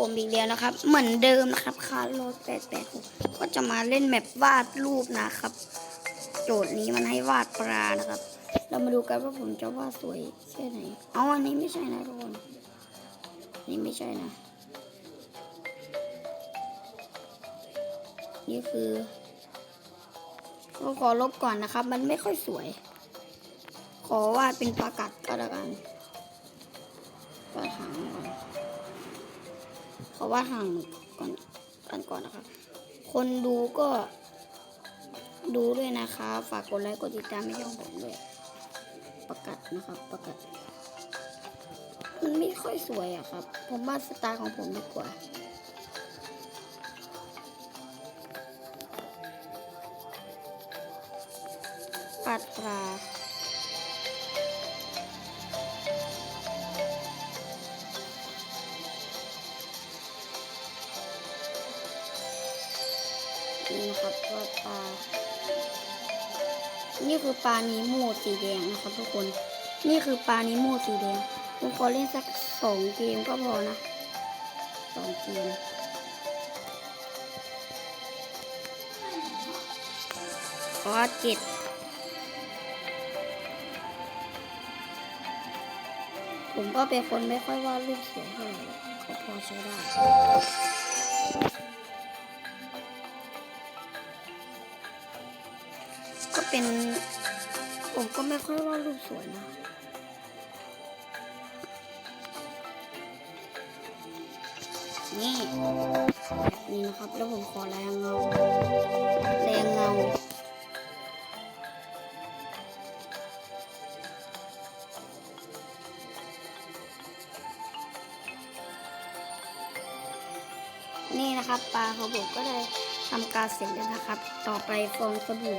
ผมอีกแล้วนะครับ เหมือนเดิมนะครับคาร์โลแปดแปดก็จะมาเล่นแมปวาดรูปนะครับ โจทย์นี้มันให้วาดปลานะครับ เรามาดูกันว่าผมจะวาดสวยแค่ไหนเอาอันนี้ไม่ใช่นะทุกคนนี่ไม่ใช่นะ นี่คือก็ขอลบก่อนนะครับ มันไม่ค่อยสวย ขอวาดเป็นปลากัดก็แล้วกันวาดหางก่อน ขอวาดหางก่อนกันก่อนนะครับ คนดูก็ดูด้วยนะคะ ฝากกดไลค์กดติดตามให้ช่องผมด้วย ประกาศนะครับ ประกาศมันไม่ค่อยสวยอะครับ ผมว่าสไตล์ของผมดีกว่าปัดปลา นี่นะครับปัดปลา นี่คือปลานิโมสีแดงนะครับ ทุกคน นี่คือปลานิโมสีแดง ผมขอเล่นสักสองเกมก็พอนะสองเกมขอเจ็ดผมก็เป็นคนไม่ค่อยวาดรูปสวยเท่าไหร่หรอกก็พอใช้ได้ เป็น ผมก็ไม่ค่อยวาดรูปสวยนะนี่นี่นะครับ แล้วผมขอแรงเงาแรงเงานี่นะครับปลาของผมก็ได้ทำการเสร็จแล้วนะครับ ต่อไปฟองสบู่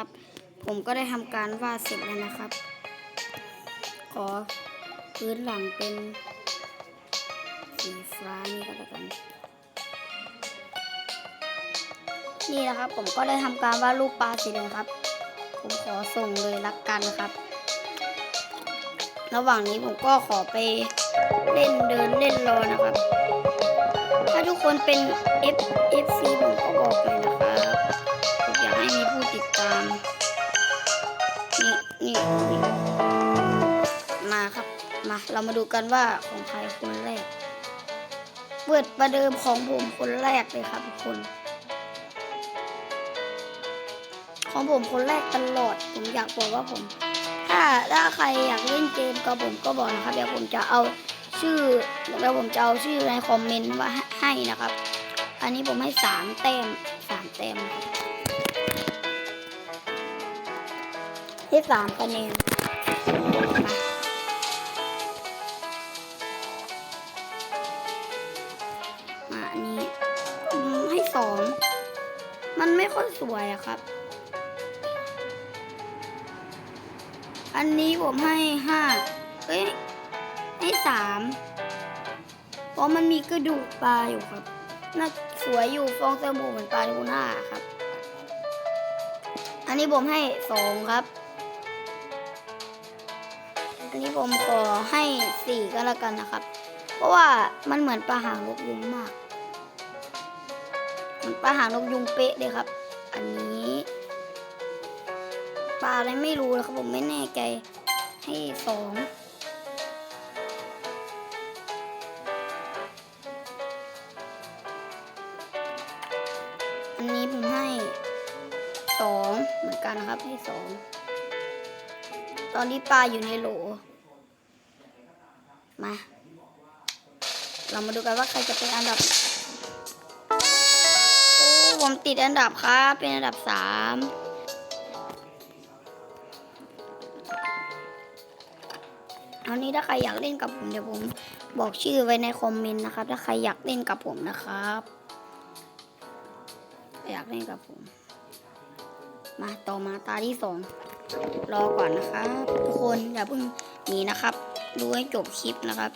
นะครับ ผมก็ได้ทำการวาดเสร็จแล้วนะครับ ขอพื้นหลังเป็นสีฟ้านี่ก็แล้วกัน นี่นะครับ ผมก็ได้ทำการวาดรูปปลาสร็จแล้วครับ ผมขอส่งเลยละกันครับ ระหว่างนี้ผมก็ขอไปเล่นเดินเล่นรอนะครับ ถ้าทุกคนเป็น F F C ผมก็บอกเลยนะครับ มาดูกันว่าของใครคนแรก เปิดประเดิมของผมคนแรกเลยครับทุกคน ของผมคนแรกตลอด ผมอยากบอกว่าผม ถ้าถ้าใครอยากเล่นเกมกับผมก็บอกนะครับเดี๋ยวผมจะเอาชื่อเดี๋ยวผมจะเอาชื่อในคอมเมนต์ว่าให้นะครับ อันนี้ผมให้สามแต้มสามแต้มครับให้สามคะแนน องมันไม่ค่อยสวยอะครับ อันนี้ผมให้ห้าเอ้ย ให้สามเพราะมันมีกระดูกปลาอยู่ครับ น่าสวยอยู่ฟองสบู่เหมือนปลาทูน่าครับ อันนี้ผมให้สองครับ อันนี้ผมขอให้สี่ก็แล้วกันนะครับ เพราะว่ามันเหมือนปลาหางนกยุงมาก ปลาหางนกยุงเป๊ะเลยครับ อันนี้ปลาอะไรไม่รู้นะครับผมไม่แน่ใจให้สองอันนี้ผมให้สองเหมือนกันนะครับให้สองตอนนี้ปลาอยู่ในโหล มา เรามาดูกันว่าใครจะเป็นอันดับ ผมติดอันดับครับ เป็นอันดับสามเอานี้ถ้าใครอยากเล่นกับผมเดี๋ยวผมบอกชื่อไว้ในคอมเมนต์นะครับ ถ้าใครอยากเล่นกับผมนะครับ อยากเล่นกับผม มาต่อมาตาที่สองรอก่อนนะครับทุกคนอย่าเพิ่งหนีนะครับ ดูให้จบคลิปนะครับ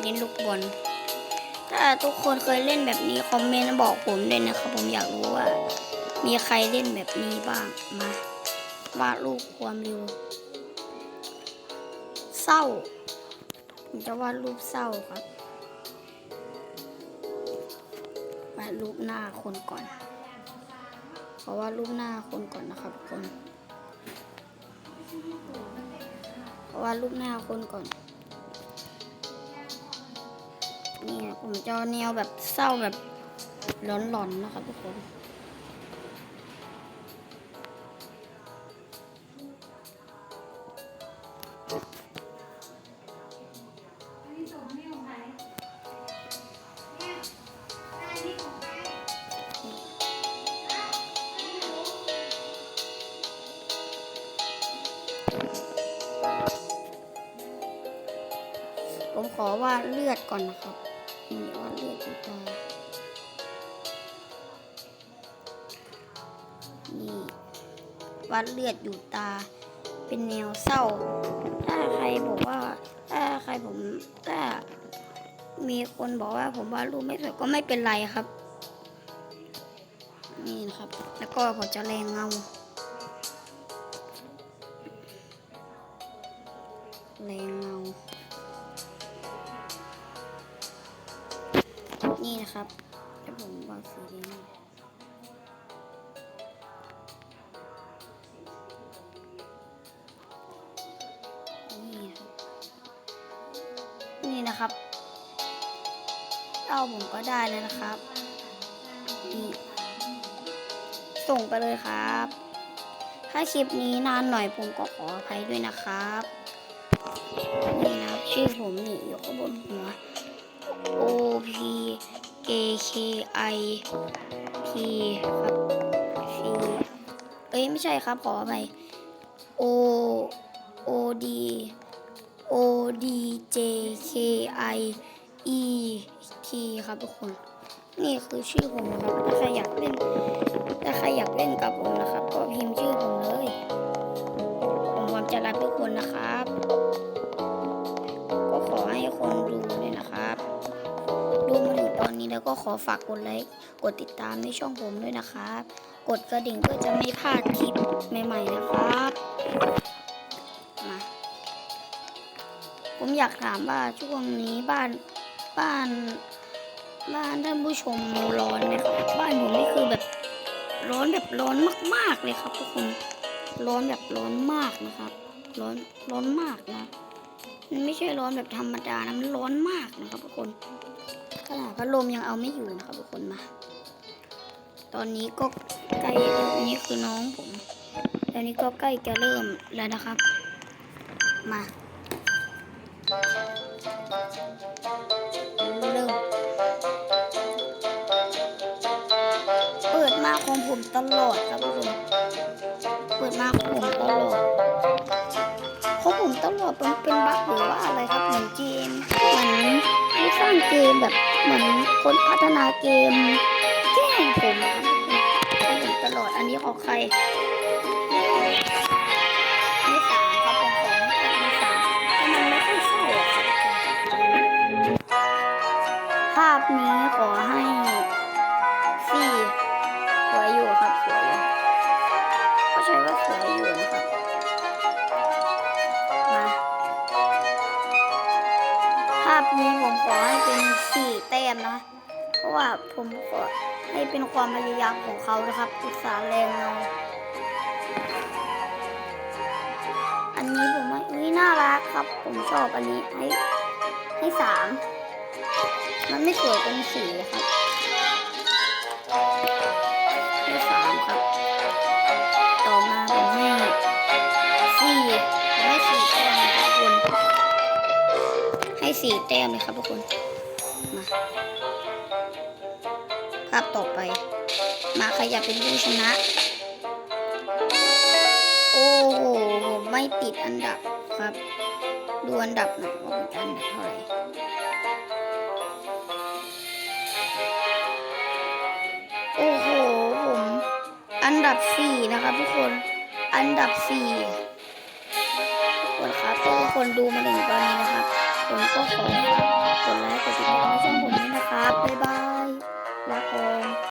เล่นลูกบอลถ้าทุกคนเคยเล่นแบบนี้คอมเมนต์บอกผมด้วยนะครับ ผมอยากรู้ว่า มีใครเล่นแบบนี้บ้างมาวาดรูปความเร็วเศร้าผมจะวาดรูปเศร้าครับวาดรูปหน้าคนก่อนขอวาดรูปหน้าคนก่อนนะครับทุกคนขอวาดรูปหน้าคนก่อน นี่ผมจะเอแนวแบบเศร้าแบบหลอนๆนะครับทุกคนผมขอว่าเลือดก่อนนะครับ นี่วาดเลือดที่ตานี่วาดเลือดอยู่ตา เป็นแนวเศร้า ถ้าใครบอกว่า ถ้าใครผมถ้ามีคนบอกว่าผมวาดรูปไม่สวยก็ไม่เป็นไรครับ นี่นะครับ แล้วก็ผมจะแรงเงา สีแดงนี่ครับนี่นะครับเอาผมก็ได้แล้วนะครับนี่ส่งไปเลยครับ ถ้าคลิปนี้นานหน่อยผมก็ขออภัยด้วยนะครับนี่นะครับชื่อผมนี่อยู่ข้างบนหัว O P A K I P ครับ P เอ้ย ไม่ใช่ครับขออภัย O O D O D J K I E T ครับทุกคน นี่คือชื่อผมนะครับถ้าใครอยากเล่นถ้าใครอยากเล่นกับผมนะครับ ก็พิมพ์ชื่อผมเลย ผมพร้อมจะรับทุกคนนะครับ อนนี้แล้วก็ขอฝากกดไลค์กดติดตามในช่องผมด้วยนะครับ กดกระดิ่งเพื่อจะไม่พลาดคลิปใหม่ ๆ นะครับมาผมอยากถามว่าช่วงนี้บ้านบ้าน บ้านท่านผู้ชมร้อนไหมครับบ้านผมนี่คือแบบร้อนแบบร้อนมาก ๆ เลยครับทุกคนร้อนแบบร้อนมากนะครับ ร้อนร้อนมากนะมันไม่ใช่ร้อนแบบธรรมดานะมันร้อนมากนะครับทุกคน ขนาดพัดลมยังเอาไม่อยู่นะครับทุกคนมา ตอนนี้ก็ใกล้อันนี้คือน้องผมตอนนี้ก็ใกล้จะเริ่มแล้วนะครับ มาเริ่มเปิดมาของผมตลอดครับทุกคนเปิดมาของผมตลอดของผมตลอดมันเป็นบั๊กหรือว่าอะไรครับเหมือนเกมเหมือนผู้สร้างเกมแบบ เหมือนคนพัฒนาเกมแกล้งผมอะตลอดอันนี้ของใคร ความพยายามของเขานะครับอุตสาแรงเงาอันนี้ผมว่าอุ้ยน่ารักครับ ผมชอบอันนี้ให้ให้สามมันไม่สวยเป็นสี่ครับให้สามครับ ต่อมาผมให้สี่ผมให้สี่แต้มนะครับทุกคนให้สี่แต้มเลยครับทุกคนมาภาพต่อไป มาใครอยากเป็นผู้ชนะ โอ้โหผมไม่ติดอันดับครับ ดูอันดับหน่อยว่าผมจะอันดับเท่าไหร่โอ้โหผมอันดับสี่นะครับทุกคนอันดับสี่ทุกคนครับทุกคนดูมาถึงตอนนี้นะครับ ผมก็ขอฝากกดไลค์กดติดตามช่องผมด้วยนะครับบ๊ายบาย